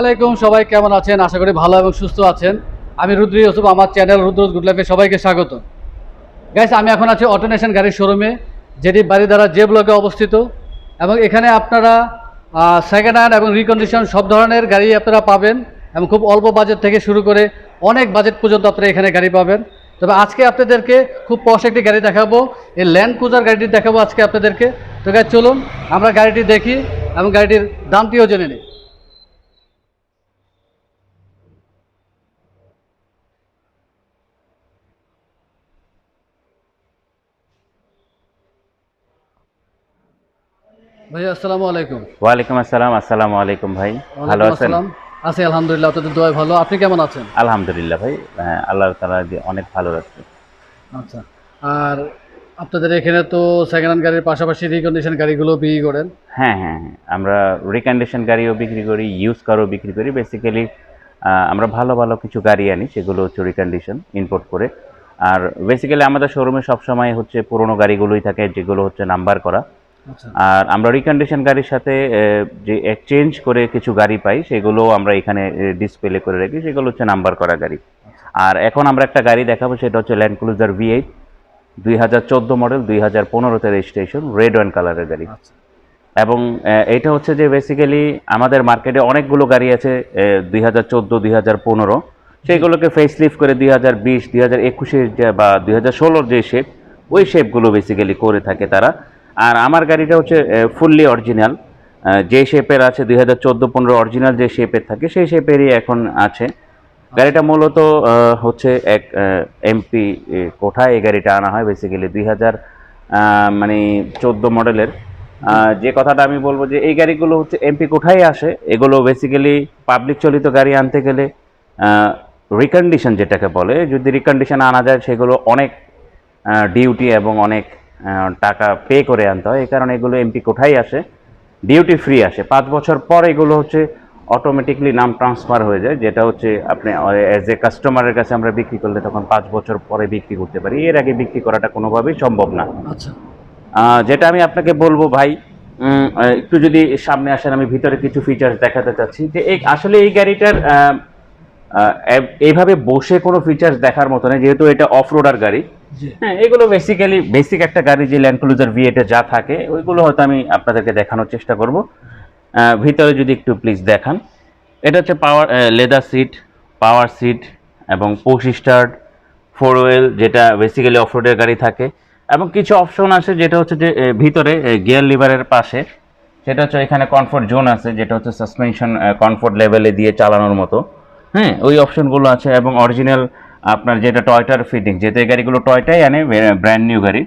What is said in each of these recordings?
আলাইকুম, সবাই কেমন আছেন? আশা করি ভালো এবং সুস্থ আছেন। আমি রুদ্রি ইউসুফ, আমার চ্যানেল রুদ্র গুড লাইফে সবাইকে স্বাগত। গাইস আমি এখন আছি অটোনেশন গাড়ির শোরুমে যেটি বাড়িধারা যে ব্লকে অবস্থিত। এবং এখানে আপনারা সেকেন্ড হ্যান্ড এবং রিকন্ডিশন সব ধরনের গাড়ি আপনারা পাবেন এবং খুব অল্প বাজেট থেকে শুরু করে অনেক বাজেট পর্যন্ত আপনারা এখানে গাড়ি পাবেন। তবে আজকে আপনাদেরকে খুব পশ একটি গাড়ি দেখাবো। এই ল্যান্ড ক্রুজার গাড়িটি দেখাবো আজকে আপনাদেরকে। তো গাইজ চলুন, আমরা গাড়িটি দেখি এবং গাড়িটির দামটিও জেনে নিই। ভাই আসসালামু আলাইকুম। ওয়ালাইকুম আসসালাম আসসালামু আলাইকুম ভাই। ভালো আছেন। আছি আলহামদুলিল্লাহ আপনাদের দোয়া ভালো। আপনি কেমন আছেন? আলহামদুলিল্লাহ ভাই হ্যাঁ, আল্লাহ তালা অনেক ভালো রাখছে আচ্ছা আর আপনাদের এখানে তো সেকেন্ড হ্যান্ড গাড়ির পাশাপাশি রিকন্ডিশন গাড়িগুলো বিক্রি করেন? হ্যাঁ হ্যাঁ হ্যাঁ আমরা রিকন্ডিশন গাড়িও বিক্রি করি ইউজ কারও বিক্রি করি। বেসিক্যালি আমরা ভালো ভালো কিছু গাড়ি আনি সেগুলো হচ্ছে রিকন্ডিশন ইম্পোর্ট করে। আর বেসিক্যালি আমাদের শোরুমে সবসময় হচ্ছে পুরোনো গাড়িগুলোই থাকে যেগুলো হচ্ছে নাম্বার করা। আর আমরা রিকন্ডিশন গাড়ির সাথে যে এক্সচেঞ্জ করে কিছু গাড়ি পাই সেগুলো আমরা এখানে ডিসপ্লে করে রাখি সেগুলো হচ্ছে নাম্বার করা গাড়ি। আর এখন আমরা একটা গাড়ি দেখাবো সেটা হচ্ছে ল্যান্ড ক্লুজার ভি এইট দুই হাজার চোদ্দ মডেল দুই হাজার পনেরোতে রেজিস্ট্রেশন রেড ওয়ান কালারের গাড়ি। আচ্ছা। এবং এটা হচ্ছে যে বেসিক্যালি আমাদের মার্কেটে অনেকগুলো গাড়ি আছে দুই হাজার চোদ্দ দুই হাজার পনেরো। সেইগুলোকে ফেস লিফট করে দুই হাজার বিশ দুই হাজার একুশের বা দুই হাজার ষোলোর যে শেপ ওই শেপগুলো বেসিক্যালি করে থাকে তারা। আর আমার গাড়িটা হচ্ছে ফুললি অরিজিনাল যে শেপের আছে দুই হাজার চোদ্দ পনেরো অরিজিনাল যে শেপের থাকে, সেই শেপেরই এখন আছে। গাড়িটা মূলত হচ্ছে এক এমপি কোঠায় এই গাড়িটা আনা হয় বেসিক্যালি দুই হাজার মানে চোদ্দ মডেলের। যে কথাটা আমি বলব যে এই গাড়িগুলো হচ্ছে এমপি কোঠায় আসে, এগুলো বেসিক্যালি পাবলিক চলিত গাড়ি আনতে গেলে রিকন্ডিশন যেটাকে বলে, যদি রিকন্ডিশন আনা যায়, সেগুলো অনেক ডিউটি এবং অনেক টাকা পে করে আনতে হয়। এই কারণে এগুলো এমপি কোঠায় আসে ডিউটি ফ্রি আসে। পাঁচ বছর পর এগুলো হচ্ছে অটোমেটিকলি নাম ট্রান্সফার হয়ে যায় যেটা হচ্ছে আপনি অ্যাজ এ কাস্টমারের কাছে আমরা বিক্রি করলে তখন পাঁচ বছর পরে বিক্রি করতে পারি। এর আগে বিক্রি করাটা কোনোভাবেই সম্ভব না। আচ্ছা। যেটা আমি আপনাকে বলব ভাই একটু যদি সামনে আসেন আমি ভিতরে কিছু ফিচার্স দেখাতে চাচ্ছি যে এই আসলে এই গাড়িটার এইভাবে বসে কোনো ফিচার্স দেখার মতো নেই যেহেতু এটা অফ রোডার গাড়ি হ্যাঁ এগুলো বেসিক্যালি বেসিক একটা গাড়ি যে ল্যান্ড ভি এটা যা থাকে ওইগুলো হয়তো আমি আপনাদেরকে দেখানোর চেষ্টা করব। ভিতরে যদি একটু প্লিজ দেখান এটা হচ্ছে power leather seat power seat এবং পোশ স্টার্ট ফোর হুইল যেটা বেসিক্যালি অফ রোডের গাড়ি থাকে। এবং কিছু অপশন আছে যেটা হচ্ছে যে ভিতরে গিয়ার লিভারের পাশে সেটা হচ্ছে এখানে কমফোর্ট জোন আছে যেটা হচ্ছে সাসপেনশন কমফোর্ট লেভেলে দিয়ে চালানোর মতো। হ্যাঁ ওই অপশনগুলো আছে এবং অরিজিনাল আপনার যেটা টয়টার ফিটিং যেহেতু এই গাড়িগুলো টয়টাই আনে ব্র্যান্ড নিউ গাড়ি।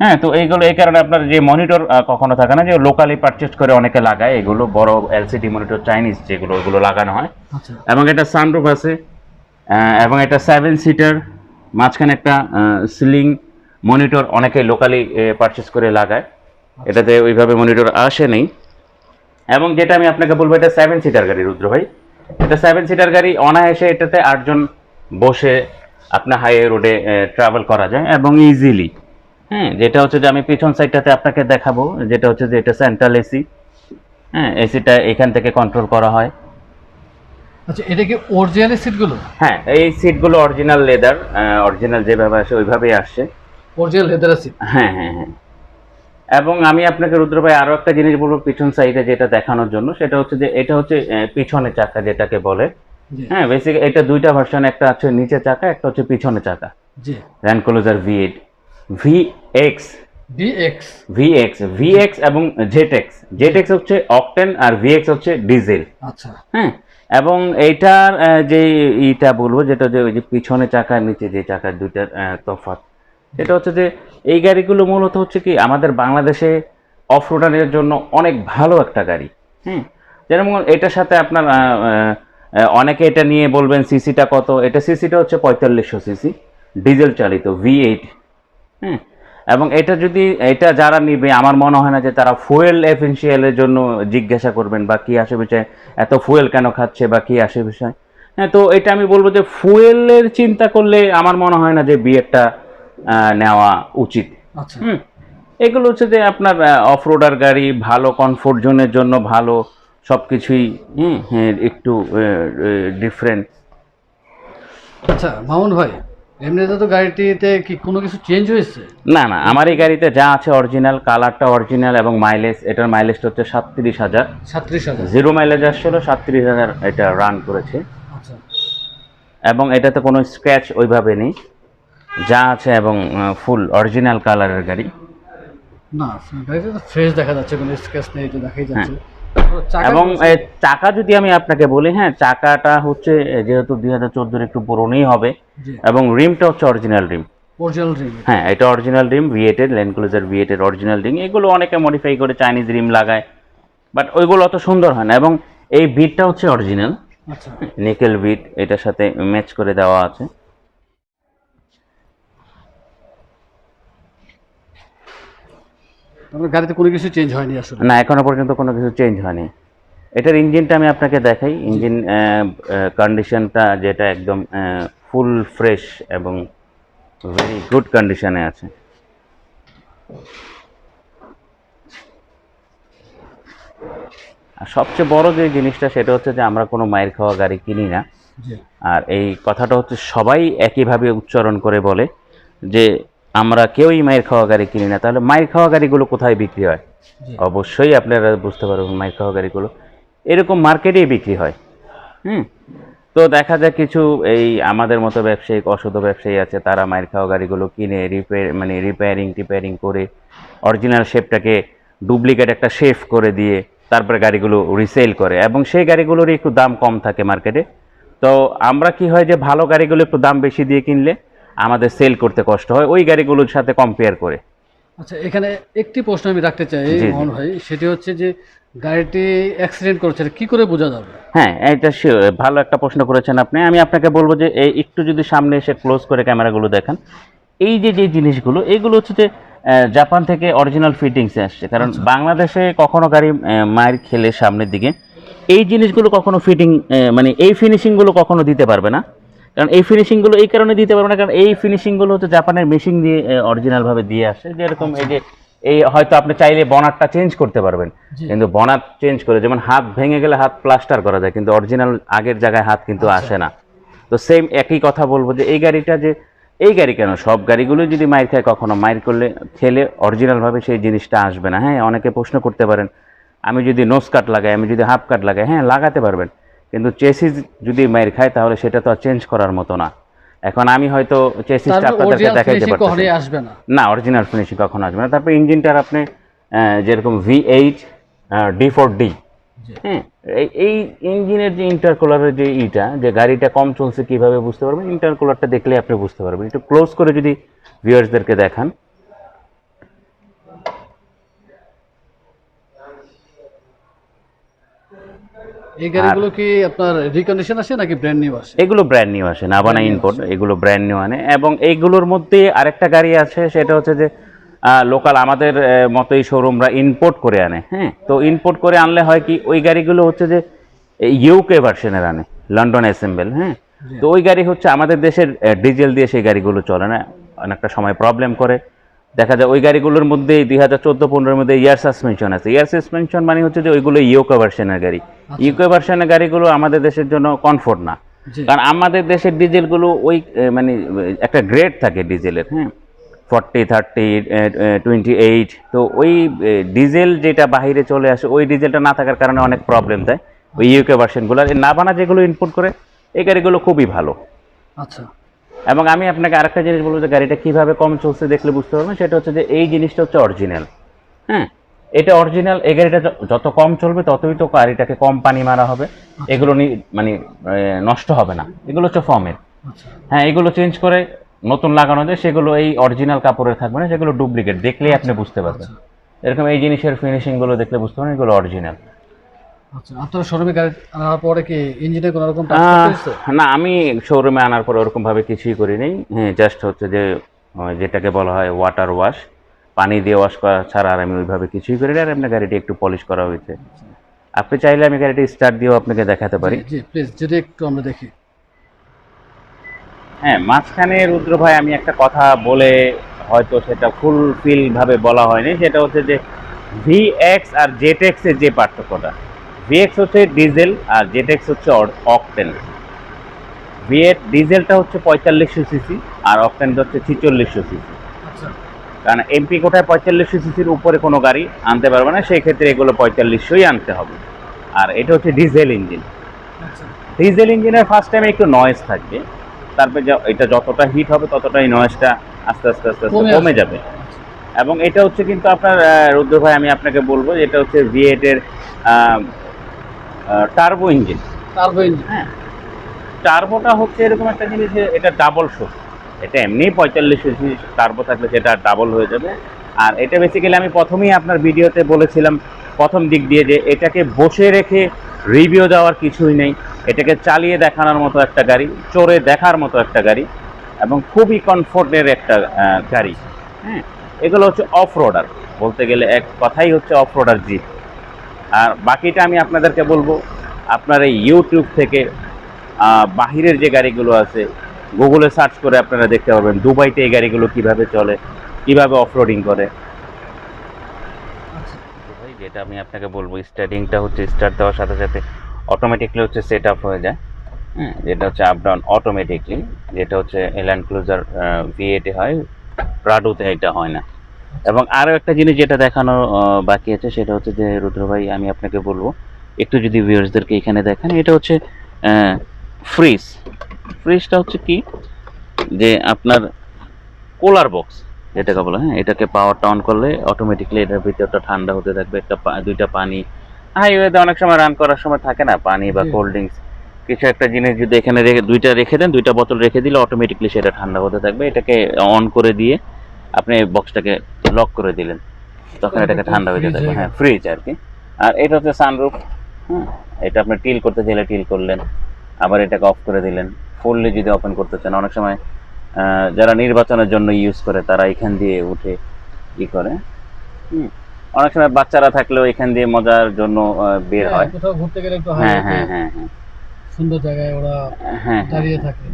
হ্যাঁ তো এইগুলো এই কারণে আপনার যে মনিটর কখনো থাকে না যে লোকালি পারচেস করে অনেকে লাগায় এগুলো বড় এলসিডি মনিটর চাইনিজ যেগুলো ওগুলো লাগানো হয়। আচ্ছা। এবং এটা সানরুফ আছে এবং এটা সেভেন সিটার মাঝখানে একটা সিলিং মনিটর অনেকে লোকালি পারচেস করে লাগায়। এটাতে ওইভাবে মনিটর আসে নেই। এবং যেটা আমি আপনাকে বলব এটা সেভেন সিটার গাড়ি রুদ্র ভাই। এটা সেভেন সিটার গাড়ি অনায়াসে এটাতে আটজন বসে আপনার হাইওয়ে রোডে ট্রাভেল করা যায় এবং ইজিলি হ্যাঁ যেটা হচ্ছে যে আমি পিছন সাইডটাতে আপনাকে দেখাবো যেটা হচ্ছে যে এটা সেন্ট্রাল এসি হ্যাঁ এসিটা এখান থেকে কন্ট্রোল করা হয়। আচ্ছা এটা কি অরিজিনাল সিটগুলো হ্যাঁ এই সিটগুলো অরিজিনাল লেদার অরিজিনাল যেভাবে আসে ওইভাবেই আসছে। অরিজিনাল লেদার সিট হ্যাঁ হ্যাঁ হ্যাঁ। এবং আমি আপনাকে রুদ্র ভাই আরও একটা জিনিস বলব পিছন সাইডে যেটা দেখানোর জন্য সেটা হচ্ছে যে এটা হচ্ছে পিছনে চাকা যেটাকে বলে। হ্যাঁ বেসিক এটা দুইটা ভার্সন একটা হচ্ছে নিচে চাকা একটা হচ্ছে পিছনে চাকা। জি। র্যানকোলোজার V eight V X V X V X এবং জেট এক্স জেট এক্স হচ্ছে অকটেন আর ভি এক্স হচ্ছে ডিজেল আচ্ছা। হ্যাঁ এবং এইটার যে ইটা বলব যেটা যে ওই যে পিছনে চাকার নিচে যে চাকার দুইটার তফাৎ সেটা হচ্ছে যে এই গাড়িগুলো মূলত হচ্ছে কি আমাদের বাংলাদেশে অফ জন্য অনেক ভালো একটা গাড়ি, হুম? যেরকম এটার সাথে আপনার অনেকে এটা নিয়ে বলবেন সিসিটা কত? এটা সিসিটা হচ্ছে পঁয়তাল্লিশশো সিসি, ডিজেল চালিত ভি এইট হুম? এবং এটা যদি, এটা যারা নিবে, আমার মনে হয় না যে তারা ফুয়েল এফিসিয়ালের জন্য জিজ্ঞাসা করবেন বা কী আসে বিষয়, এত ফুয়েল কেন খাচ্ছে বা কী আসে বিষয়। হ্যাঁ তো এটা আমি বলব যে ফুয়েলের চিন্তা করলে আমার মনে হয় না যে বিয়েরটা নেওয়া উচিত। আচ্ছা। এগুলো হচ্ছে যে আপনার অফ রোডার গাড়ি ভালো কমফোর্ট জোনের জন্য ভালো সব কিছুই একটু ডিফারেন্ট আচ্ছা মামুন ভাই এমনিতে তো গাড়িটিতে কি কোনো কিছু চেঞ্জ হয়েছে? না না আমার এই গাড়িতে যা আছে অরিজিনাল কালারটা অরিজিনাল এবং মাইলেজ এটার মাইলেজটা হচ্ছে সাতত্রিশ হাজার। সাতত্রিশ হাজার। জিরো মাইলেজ আসছিল সাতত্রিশ হাজার এটা রান করেছে। আচ্ছা। এবং এটাতে কোনো স্ক্র্যাচ ওইভাবে নেই। যা আছে এবং ফুল অরিজিনাল কালারের গাড়ি। না গাড়িটা তো ফ্রেশ দেখা যাচ্ছে কোনো স্কেচ নেই তো দেখাই যাচ্ছে। এবং চাকা যদি আমি আপনাকে বলি হ্যাঁ চাকাটা হচ্ছে যেহেতু দুই হাজার চোদ্দোর একটু পুরনোই হবে এবং রিমটা হচ্ছে অরিজিনাল রিম। অরিজিনাল রিম হ্যাঁ এটা অরিজিনাল রিম ভিএটের ল্যান্ড ক্লোজার ভিএটের অরিজিনাল রিম। এগুলো অনেকে মডিফাই করে চাইনিজ রিম লাগায় বাট ওইগুলো অত সুন্দর হয় না এবং এই বিটটা হচ্ছে অরিজিনাল আচ্ছা। নিকেল বিট এটার সাথে ম্যাচ করে দেওয়া আছে। গাড়িতে কোনো কিছু চেঞ্জ হয়নি আসলে। না এখনও পর্যন্ত কোনো কিছু চেঞ্জ হয়নি। এটার ইঞ্জিনটা আমি আপনাকে দেখাই। ইঞ্জিন কন্ডিশনটা যেটা একদম ফুল ফ্রেশ এবং ভেরি গুড কন্ডিশনে আছে। আর সবচেয়ে বড় যে জিনিসটা সেটা হচ্ছে যে আমরা কোনো মায়ের খাওয়া গাড়ি কিনি না। আর এই কথাটা হচ্ছে সবাই একইভাবে উচ্চারণ করে বলে যে আমরা কেউই মায়ের খাওয়া গাড়ি কিনি না। তাহলে মায়ের খাওয়া গাড়িগুলো কোথায় বিক্রি হয়? অবশ্যই আপনারা বুঝতে পারবেন মাইক খাওয়া গাড়িগুলো। এরকম মার্কেটেই বিক্রি হয়। হুম? তো দেখা যায় কিছু এই আমাদের মতো ব্যবসায়িক অসুধ ব্যবসায়ী আছে তারা মায়ের খাওয়া গাড়িগুলো কিনে রিপেয়ার মানে রিপেয়ারিং টিপেয়ারিং করে অরিজিনাল শেপটাকে ডুপ্লিকেট একটা শেফ করে দিয়ে তারপরে গাড়িগুলো রিসেল করে এবং সেই গাড়িগুলোরই একটু দাম কম থাকে মার্কেটে তো আমরা কি হয় যে ভালো গাড়িগুলো একটু দাম বেশি দিয়ে কিনলে আমাদের সেল করতে কষ্ট হয় ওই গাড়িগুলোর সাথে কম্পেয়ার করে। আচ্ছা এখানে একটি প্রশ্ন আমি রাখতে চাই। মোহন ভাই সেটি হচ্ছে যে গাড়িটি অ্যাক্সিডেন্ট করেছে কি করে বোঝা যাবে? হ্যাঁ এটা ভালো একটা প্রশ্ন করেছেন আপনি। আমি আপনাকে বলব যে এই একটু যদি সামনে এসে ক্লোজ করে ক্যামেরাগুলো দেখান এই যে যে জিনিসগুলো এগুলো হচ্ছে যে জাপান থেকে অরিজিনাল ফিটিংসে আসছে। কারণ বাংলাদেশে কখনো গাড়ি মায়ের খেলে সামনের দিকে এই জিনিসগুলো কখনো ফিটিং মানে এই ফিনিশিংগুলো কখনো দিতে পারবে না। কারণ এই ফিনিশিংগুলো এই কারণে দিতে পারবে না কারণ এই ফিনিশিংগুলো হচ্ছে জাপানের মেশিন দিয়ে অরিজিনালভাবে দিয়ে আসে। যেরকম এই যে এই হয়তো আপনি চাইলে বনারটা চেঞ্জ করতে পারবেন। কিন্তু বনার চেঞ্জ করে যেমন হাত ভেঙে গেলে হাত প্লাস্টার করা যায় কিন্তু অরিজিনাল আগের জায়গায় হাত কিন্তু আসে না। তো সেম একই কথা বলব যে এই গাড়িটা যে এই গাড়ি কেন? সব গাড়িগুলো যদি মাইর খায় কখনো মাইর করলে খেলে অরিজিনালভাবে সেই জিনিসটা আসবে না। হ্যাঁ অনেকে প্রশ্ন করতে পারেন আমি যদি নোস কাট লাগাই আমি যদি হাফ কাট লাগাই হ্যাঁ লাগাতে পারবেন। কিন্তু চেসিস যদি মাইর খায় তাহলে সেটা তো আর চেঞ্জ করার মতো না। এখন আমি হয়তো চেসিসটা আপনাদেরকে দেখাইতে আসবে না। অরিজিনাল ফিনিশিং কখনো আসবে না। তারপর ইঞ্জিনটার আপনি যেরকম V eight D four D হ্যাঁ এই- এই ইঞ্জিনের যে ইন্টারকুলারের যে ইটা যে গাড়িটা কম চলছে কীভাবে বুঝতে পারবেন? ইন্টারকুলারটা দেখলে আপনি বুঝতে পারবেন। একটু ক্লোজ করে যদি ভিউয়ার্সদেরকে দেখান। এই গাড়িগুলো কি আপনার রিকন্ডিশন আসে নাকি ব্র্যান্ড নিউ আসে এগুলো ব্র্যান্ড নিউ আসে নাবানা ইম্পোর্ট এগুলো ব্র্যান্ড নিউ আনে। এবং এইগুলোর মধ্যে আরেকটা গাড়ি আছে সেটা হচ্ছে যে লোকাল আমাদের মতোই শোরুমরা ইম্পোর্ট করে আনে হ্যাঁ? তো ইম্পোর্ট করে আনলে হয় কি ওই গাড়িগুলো হচ্ছে যে ইউকে ভার্সনের আনে লন্ডন অ্যাসেম্বল হ্যাঁ? তো ওই গাড়ি হচ্ছে আমাদের দেশের ডিজেল দিয়ে সেই গাড়িগুলো চলে না অনেকটা সময় প্রবলেম করে। দেখা যায় ওই গাড়িগুলোর মধ্যে দুই হাজার চোদ্দ পনেরোর মধ্যে ইয়ার সাসপেনশন আছে। ইয়ার সাসপেনশন মানে হচ্ছে যে ওইগুলো ইউকে ভার্সনের গাড়ি। ইউকে ভার্সনের গাড়িগুলো আমাদের দেশের জন্য কমফোর্ট না। কারণ আমাদের দেশের ডিজেলগুলো ওই মানে একটা গ্রেড থাকে ডিজেলের হ্যাঁ ফর্টি থার্টি টোয়েন্টি এইট তো ওই ডিজেল যেটা বাইরে চলে আসে ওই ডিজেলটা না থাকার কারণে অনেক প্রবলেম দেয়। ওই ইউকে ভার্সনগুলো। আর না বানা যেগুলো ইনপুট করে এই গাড়িগুলো খুবই ভালো। আচ্ছা। এবং আমি আপনাকে আরেকটা জিনিস বলব যে গাড়িটা কীভাবে কম চলছে দেখলে বুঝতে পারবেন সেটা হচ্ছে যে এই জিনিসটা হচ্ছে অরিজিনাল হ্যাঁ? এটা অরিজিনাল এই গাড়িটা যত কম চলবে ততই তো গাড়িটাকে কম পানি মারা হবে। এগুলো নি- মানে নষ্ট হবে না। এগুলো হচ্ছে ফর্মের আচ্ছা। হ্যাঁ এগুলো চেঞ্জ করে নতুন লাগানো যায় সেগুলো এই অরিজিনাল কাপড়ের থাকবে না সেগুলো ডুপ্লিকেট দেখলেই আপনি বুঝতে পারবেন। এরকম এই জিনিসের ফিনিশিংগুলো দেখলে বুঝতে পারবেন এগুলো অরিজিনাল আচ্ছা আপনার শোরুমে গাড়ি আনার পরে কি ইঞ্জিনে কোনো রকম টাচ করতে হয়েছে? না আমি শোরুমে আনার পর ওরকম ভাবে কিছুই করি নাই হ্যাঁ জাস্ট হচ্ছে যে যেটাকে বলা হয় ওয়াটার ওয়াশ পানি দিয়ে ওয়াশ করা ছাড়া আর আমি ওইভাবে কিছুই করি না আর আপনার গাড়িটি একটু পলিশ করা হয়েছে। আপনি চাইলে আমি গাড়িটি স্টার্ট দিয়েও আপনাকে দেখাতে পারি। জি প্লিজ যদি একটু আমরা দেখি। হ্যাঁ মাঝখানে রুদ্র ভাই আমি একটা কথা বলে হয়তো সেটা ফুলফিল ভাবে বলা হয়নি সেটা হচ্ছে যে ভি এক্স আর জেট এক্সের যে পার্থক্যটা। ভিএক্স হচ্ছে ডিজেল আর জেটেক্স হচ্ছে অকটেন ভিএট ডিজেলটা হচ্ছে পঁয়তাল্লিশশো সিসি আর অকটেনটা হচ্ছে ছিচল্লিশশো সিসি আচ্ছা। কারণ এমপি কোটায় পঁয়তাল্লিশশো সিসির উপরে কোনো গাড়ি আনতে পারবে না সেই ক্ষেত্রে এগুলো পঁয়তাল্লিশশোই আনতে হবে। আর এটা হচ্ছে ডিজেল ইঞ্জিন ডিজেল ইঞ্জিনের ফার্স্ট টাইমে একটু নয়েজ থাকবে। তারপরে এটা যতটা হিট হবে ততটাই নয়েজটা আস্তে আস্তে আস্তে আস্তে কমে যাবে। এবং এটা হচ্ছে কিন্তু আপনার রুদ্র ভাই আমি আপনাকে বলব এটা হচ্ছে ভি এর টার্বো ইঞ্জিন টার্বো ইঞ্জিন হ্যাঁ। টার্বোটা হচ্ছে এরকম একটা জিনিস যে এটা ডাবল শো এটা এমনি পঁয়তাল্লিশ সিসি টার্বো থাকলে সেটা ডাবল হয়ে যাবে। আর এটা বেসিক্যালি আমি প্রথমেই আপনার ভিডিওতে বলেছিলাম প্রথম দিক দিয়ে যে এটাকে বসে রেখে রিভিউ দেওয়ার কিছুই নেই। এটাকে চালিয়ে দেখানোর মতো একটা গাড়ি চড়ে দেখার মতো একটা গাড়ি এবং খুবই কমফোর্টের একটা গাড়ি। হ্যাঁ এগুলো হচ্ছে অফ রোডার বলতে গেলে এক কথাই হচ্ছে অফ রোডার জিপ আর বাকিটা আমি আপনাদেরকে বলব আপনার এই ইউটিউব থেকে বাহিরের যে গাড়িগুলো আছে গুগলে সার্চ করে আপনারা দেখতে পাবেন দুবাইতে এই গাড়িগুলো কীভাবে চলে কীভাবে অফরোডিং করে। আচ্ছা। যেটা আমি আপনাকে বলব স্টার্টিংটা হচ্ছে স্টার্ট দেওয়ার সাথে সাথে অটোমেটিকলি হচ্ছে সেট আপ হয়ে যায়। হ্যাঁ যেটা হচ্ছে আপ ডাউন অটোমেটিকলি যেটা হচ্ছে এল্যান্ড ক্লোজার ভি এটে হয় প্রাডোতে এটা হয় না। এবং আরও একটা জিনিস যেটা দেখানো বাকি আছে সেটা হচ্ছে যে রুদ্র ভাই আমি আপনাকে বলব একটু যদি ভিউয়ার্সদেরকে এখানে দেখেন এটা হচ্ছে ফ্রিজ ফ্রিজটা হচ্ছে কি? যে আপনার কুলার বক্স যেটাকে বলে হ্যাঁ এটাকে পাওয়ারটা অন করলে অটোমেটিকলি এটার ভিতরটা ঠান্ডা হতে থাকবে একটা দুইটা পানি। হাইওয়েতে অনেক সময় রান করার সময় থাকে না পানি বা কোল্ড ড্রিঙ্কস কিছু একটা জিনিস যদি এখানে রেখে দুইটা রেখে দেন দুইটা বোতল রেখে দিলে অটোমেটিকলি সেটা ঠান্ডা হতে থাকবে। এটাকে অন করে দিয়ে আপনি বক্সটাকে লক করে দিলেন। তখন এটাকে ঠান্ডা হয়ে যেতে। হ্যাঁ ফ্রিজ আর কি। আর এটা হচ্ছে সানরুফ হ্যাঁ এটা আপনি টিল করতে চাইলে টিল করলেন। আবার এটাকে অফ করে দিলেন। ফুললি যদি ওপেন করতে চান অনেক সময় যারা নির্বাচনের জন্য ইউজ করে তারা এখান দিয়ে উঠে ই করে। হুম। অনেক সময় বাচ্চারা থাকলেও এখান দিয়ে মজার জন্য বের হ্যাঁ, হয়। কোথাও ঘুরতে গেলে একটু হ্যাঁ হ্যাঁ হ্যাঁ হ্যাঁ। সুন্দর জায়গায় ওরা হ্যাঁ। দাঁড়িয়ে থাকে।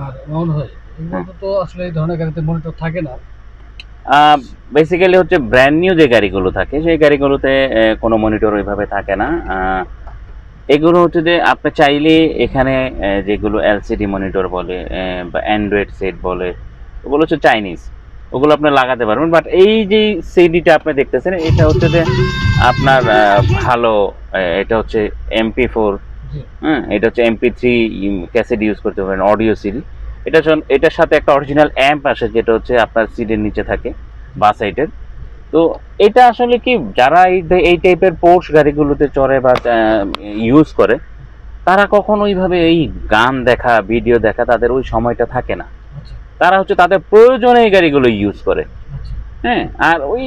আর মাউন্ট হয়। এগুলো তো আসলে এই ধরনের গাড়িতে মনিটর থাকে না। বেসিক্যালি হচ্ছে ব্র্যান্ড নিউ যে গাড়িগুলো থাকে সেই গাড়িগুলোতে কোনো মনিটর ওইভাবে থাকে না। এগুলো হচ্ছে যে আপনি চাইলে এখানে যেগুলো এলসিডি মনিটর বলে বা অ্যান্ড্রয়েড সেট বলে ওগুলো হচ্ছে চাইনিজ ওগুলো আপনি লাগাতে পারবেন। বাট এই যে সিডিটা আপনি দেখতেছেন এটা হচ্ছে যে আপনার ভালো এটা হচ্ছে এমপি ফোর হ্যাঁ এটা হচ্ছে এমপি থ্রি ক্যাসেট ইউজ করতে পারেন অডিও সিডি এটা এটার সাথে একটা অরিজিনাল অ্যাম্প আসে যেটা হচ্ছে আপনার সিডির নিচে থাকে বা সাইডের তো এটা আসলে কি যারা এই এই টাইপের পোর্স গাড়িগুলোতে চড়ে বা ইউজ করে তারা কখনো ওইভাবে এই গান দেখা ভিডিও দেখা তাদের ওই সময়টা থাকে না। আচ্ছা। তারা হচ্ছে তাদের প্রয়োজনে এই গাড়িগুলো ইউজ করে। আচ্ছা। হ্যাঁ আর ওই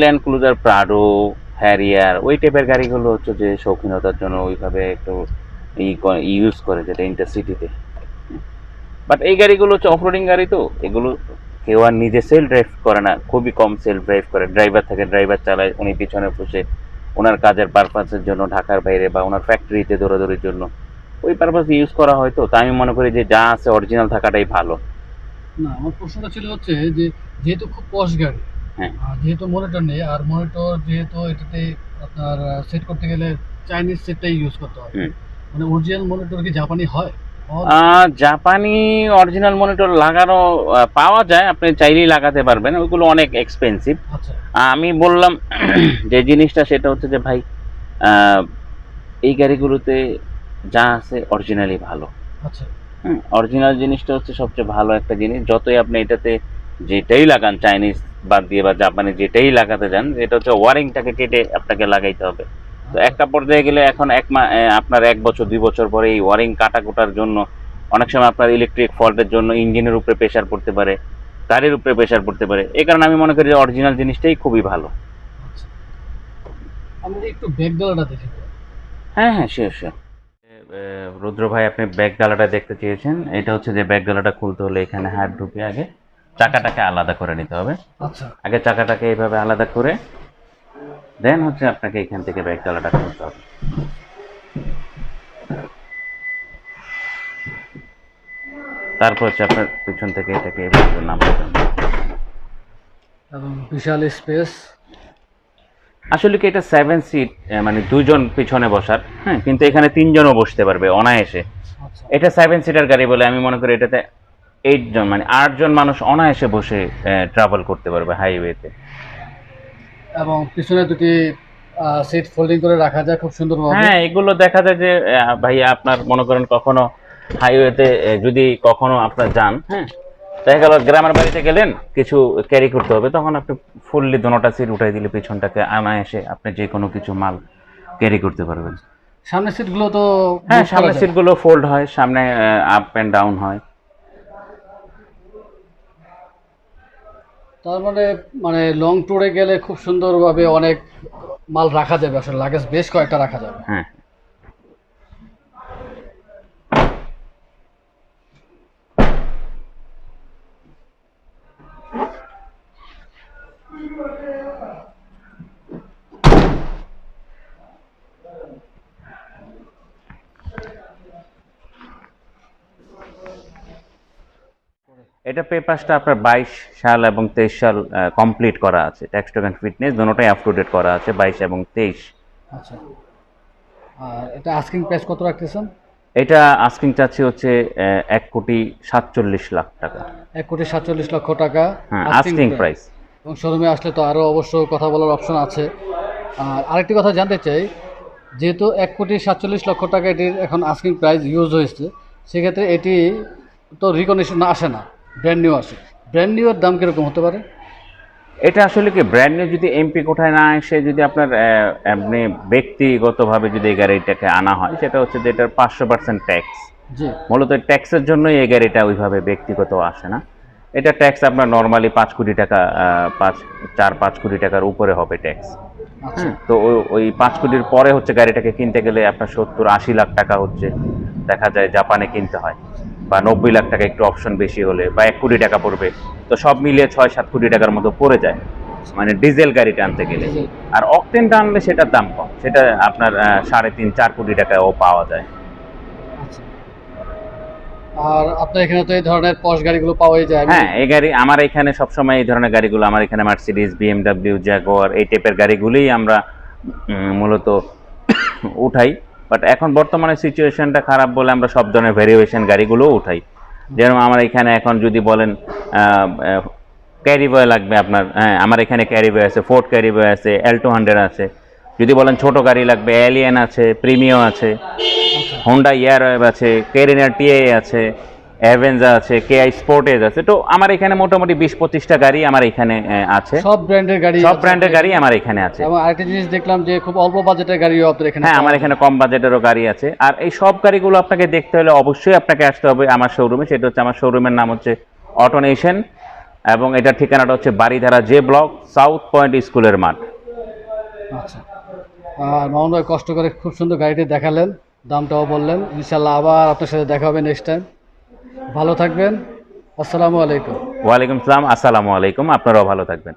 ল্যান্ড ক্রুজার প্রাডো হ্যারিয়ার ওই টাইপের গাড়িগুলো হচ্ছে যে শৌখিনতার জন্য ওইভাবে একটু ইউজ করে যেটা ইন্টারসিটিতে বাট এই গাড়িগুলো হচ্ছে অফরোডিং গাড়ি তো এগুলো কেউ আর নিজে সেলফ ড্রাইভ করে না খুবই কম সেলফ ড্রাইভ করে। ড্রাইভার থাকে ড্রাইভার চালায় উনি পিছনে বসে ওনার কাজের পারপাসের জন্য ঢাকার বাইরে বা ওনার ফ্যাক্টরিতে দৌড়াদৌড়ির জন্য। ওই পারপাসে ইউজ করা হয় তো তাই আমি মনে করি যে যা আছে অরিজিনাল থাকাটাই ভালো। না আমার প্রশ্নটা ছিল হচ্ছে যে যেহেতু খুব পশ গাড়ি হ্যাঁ। আর যেহেতু মনিটর নেই আর মনিটর যেহেতু এটাতে আপনার সেট করতে গেলে চাইনিজ সেটটাই ইউজ করতে হয়। মানে অরিজিনাল মনিটর কি জাপানি হয়? জাপানি অরিজিনাল মনিটর লাগানো পাওয়া যায় আপনি চাইলেই লাগাতে পারবেন ওইগুলো অনেক এক্সপেন্সিভ আচ্ছা। আমি বললাম যে জিনিসটা সেটা হচ্ছে যে ভাই এই গাড়িগুলোতে যা আছে অরিজিনালি ভালো। আচ্ছা। অরিজিনাল জিনিসটা হচ্ছে সবচেয়ে ভালো একটা জিনিস। যতই আপনি এটাতে যেটাই লাগান চাইনিজ বাদ দিয়ে বা জাপানি যেটাই লাগাতে যান এটা হচ্ছে ওয়ারিংটাকে কেটে আপনাকে লাগাইতে হবে। তো একটা পর্যায়ে গেলে এখন এক মা আপনার এক বছর দুই বছর পরে এই ওয়ারিং কাটা কোটার জন্য অনেক সময় আপনার ইলেকট্রিক ফল্টের জন্য ইঞ্জিনের উপরে প্রেশার পড়তে পারে গাড়ির উপরে প্রেশার পড়তে পারে। এই কারণে আমি মনে করি যে অরিজিনাল জিনিসটাই খুবই ভালো। আচ্ছা। একটু ব্যাক ডালাটা দেখি। হ্যাঁ হ্যাঁ শিওর শিওর রুদ্র ভাই আপনি ব্যাক গালাটা দেখতে চেয়েছেন। এটা হচ্ছে যে ব্যাক গালাটা খুলতে হলে এখানে হাত ঢুকে আগে চাকাটাকে আলাদা করে নিতে হবে। আচ্ছা। আগে চাকাটাকে এইভাবে আলাদা করে দেন হচ্ছে আপনাকে এখান থেকে ব্যাক গালাটা খুলতে হবে। তারপর হচ্ছে আপনার পিছন থেকে এটাকে এভাবে নামাতে এবং বিশাল স্পেস। আসলে কি এটা সেভেন সিট মানে দুজন পিছনে বসার হ্যাঁ কিন্তু এখানে তিনজনও বসতে পারবে অনায়াসে। আচ্ছা। এটা সেভেন সিটার গাড়ি বলে আমি মনে করি এটাতে এইট জন মানে আটজন মানুষ অনায়াসে বসে ট্রাভেল করতে পারবে হাইওয়েতে এবং পিছনে দুটি সিট ফোল্ডিং করে রাখা যায় খুব সুন্দরভাবে। হ্যাঁ এগুলো দেখা যায় যে ভাইয়া আপনার মনে করেন কখনো হাইওয়েতে যদি কখনো আপনার যান হ্যাঁ দেখা গেল গ্রামের বাড়িতে গেলেন কিছু ক্যারি করতে হবে তখন আপনি ফুললি দোনোটা সিট উঠাই দিলে পিছনটাকে এসে আপনি যে কোনো কিছু মাল ক্যারি করতে পারবেন। সামনের সিটগুলো তো হ্যাঁ সামনের। সিটগুলো ফোল্ড হয় সামনে আপ অ্যান্ড ডাউন হয়। তার মানে মানে লং ট্যুরে গেলে খুব সুন্দরভাবে অনেক মাল রাখা যাবে, আসলে লাগেজ বেশ কয়েকটা রাখা যাবে। হ্যাঁ। এটা পেপারসটা আপনার বাইশ সাল এবং তেইশ সাল কমপ্লিট করা আছে। ট্যাক্স টোকেন ফিটনেস দুটোটাই আপ টু ডেট করা আছে বাইশ এবং তেইশ। আচ্ছা। আর এটা আস্কিং প্রাইস কত রাখতেছেন? এটা আস্কিং চাচ্ছি হচ্ছে এক কোটি সাতচল্লিশ লাখ টাকা। এক কোটি সাতচল্লিশ লক্ষ টাকা। হ্যাঁ আস্কিং। প্রাইস এবং শোরুমে আসলে তো আরও অবশ্য কথা বলার অপশন আছে। আর আরেকটি কথা জানতে চাই যেহেতু এক কোটি সাতচল্লিশ লক্ষ টাকা এটির এখন আস্কিং প্রাইস ইউজ হয়েছে সেক্ষেত্রে এটি তো রিকগনিশন আসে না। ব্র্যান্ড নিউ আসে ব্র্যান্ড নিউ এর দাম কীরকম হতে পারে? এটা আসলে কি ব্র্যান্ড নিউ যদি এমপি কোঠায় না এসে যদি আপনার আপনি ব্যক্তিগতভাবে যদি এই গাড়িটাকে আনা হয় সেটা হচ্ছে যে এটার পাঁচশো পার্সেন্ট ট্যাক্স জি। মূলত ট্যাক্সের জন্যই এই গাড়িটা ওইভাবে ব্যক্তিগত আসে না। এটা ট্যাক্স আপনার নর্মালি পাঁচ কোটি টাকা পাঁচ চার পাঁচ কোটি টাকার উপরে হবে ট্যাক্স আচ্ছা। তো ওই পাঁচ কোটির পরে হচ্ছে গাড়িটাকে কিনতে গেলে আপনার সত্তর আশি লাখ টাকা হচ্ছে। দেখা যায় জাপানে কিনতে হয়। বা নব্বই লাখ টাকা একটু অপশন বেশি হলে বা এক কোটি টাকা পড়বে তো সব মিলিয়ে ছয় সাত কোটি টাকার মতো পড়ে যায়। মানে ডিজেল গাড়িটা আনতে গেলে। আর অকটেনটা আনলে সেটার দাম কম। সেটা আপনার সাড়ে তিন চার কোটি টাকাও পাওয়া যায়। আচ্ছা। আর আপনার এখানে তো এই ধরনের পশ গাড়িগুলো পাওয়াই যায় হ্যাঁ এই গাড়ি আমার এখানে সবসময় এই ধরনের গাড়িগুলো আমার এখানে মার্সিডিজ বিএমডাব্লিউ জাগোয়ার এই টাইপের গাড়িগুলোই আমরা মূলত উঠাই। বাট এখন বর্তমানে সিচুয়েশনটা খারাপ বলে আমরা সব ধরনের ভেরিয়েশন গাড়িগুলোও উঠাই। যেরকম আমার এখানে এখন যদি বলেন ক্যারিবয় লাগবে আপনার হ্যাঁ আমার এখানে ক্যারিবয় আছে ফোর্ড ক্যারিবয় আছে এল টু হান্ড্রেড আছে। যদি বলেন ছোট গাড়ি লাগবে এলিয়ান আছে প্রিমিয়াম আছে হন্ডা ইয়ারওয়েভ আছে কেরিনার টিএ আছে অ্যাভেঞ্জা আছে কে কেআই স্পোর্টেজ আছে তো আমার এখানে মোটামুটি বিশ পঁচিশটা গাড়ি আমার এখানে আছে। সব ব্র্যান্ডের গাড়ি সব ব্র্যান্ডের গাড়ি আমার এখানে আছে। এবং আরেকটা জিনিস দেখলাম যে খুব অল্প বাজেটের গাড়িও আপনার এখানে হ্যাঁ আমার এখানে কম বাজেটেরও গাড়ি আছে। আর এই সব গাড়িগুলো আপনাকে দেখতে হলে অবশ্যই আপনাকে আসতে হবে আমার শোরুমে সেটা হচ্ছে আমার শোরুমের নাম হচ্ছে অটোনেশন এবং এটার ঠিকানাটা হচ্ছে Baridhara J block South Point স্কুলের মাঠ। আচ্ছা। আর মামুন ভাই কষ্ট করে খুব সুন্দর গাড়িটি দেখালেন দামটাও বললেন। ইনশাল্লাহ আবার আপনার সাথে দেখা হবে নেক্সট টাইম ভালো থাকবেন। আসসালামু আলাইকুম। ওয়ালাইকুম সালাম আসসালামু আলাইকুম। আপনারাও ভালো থাকবেন।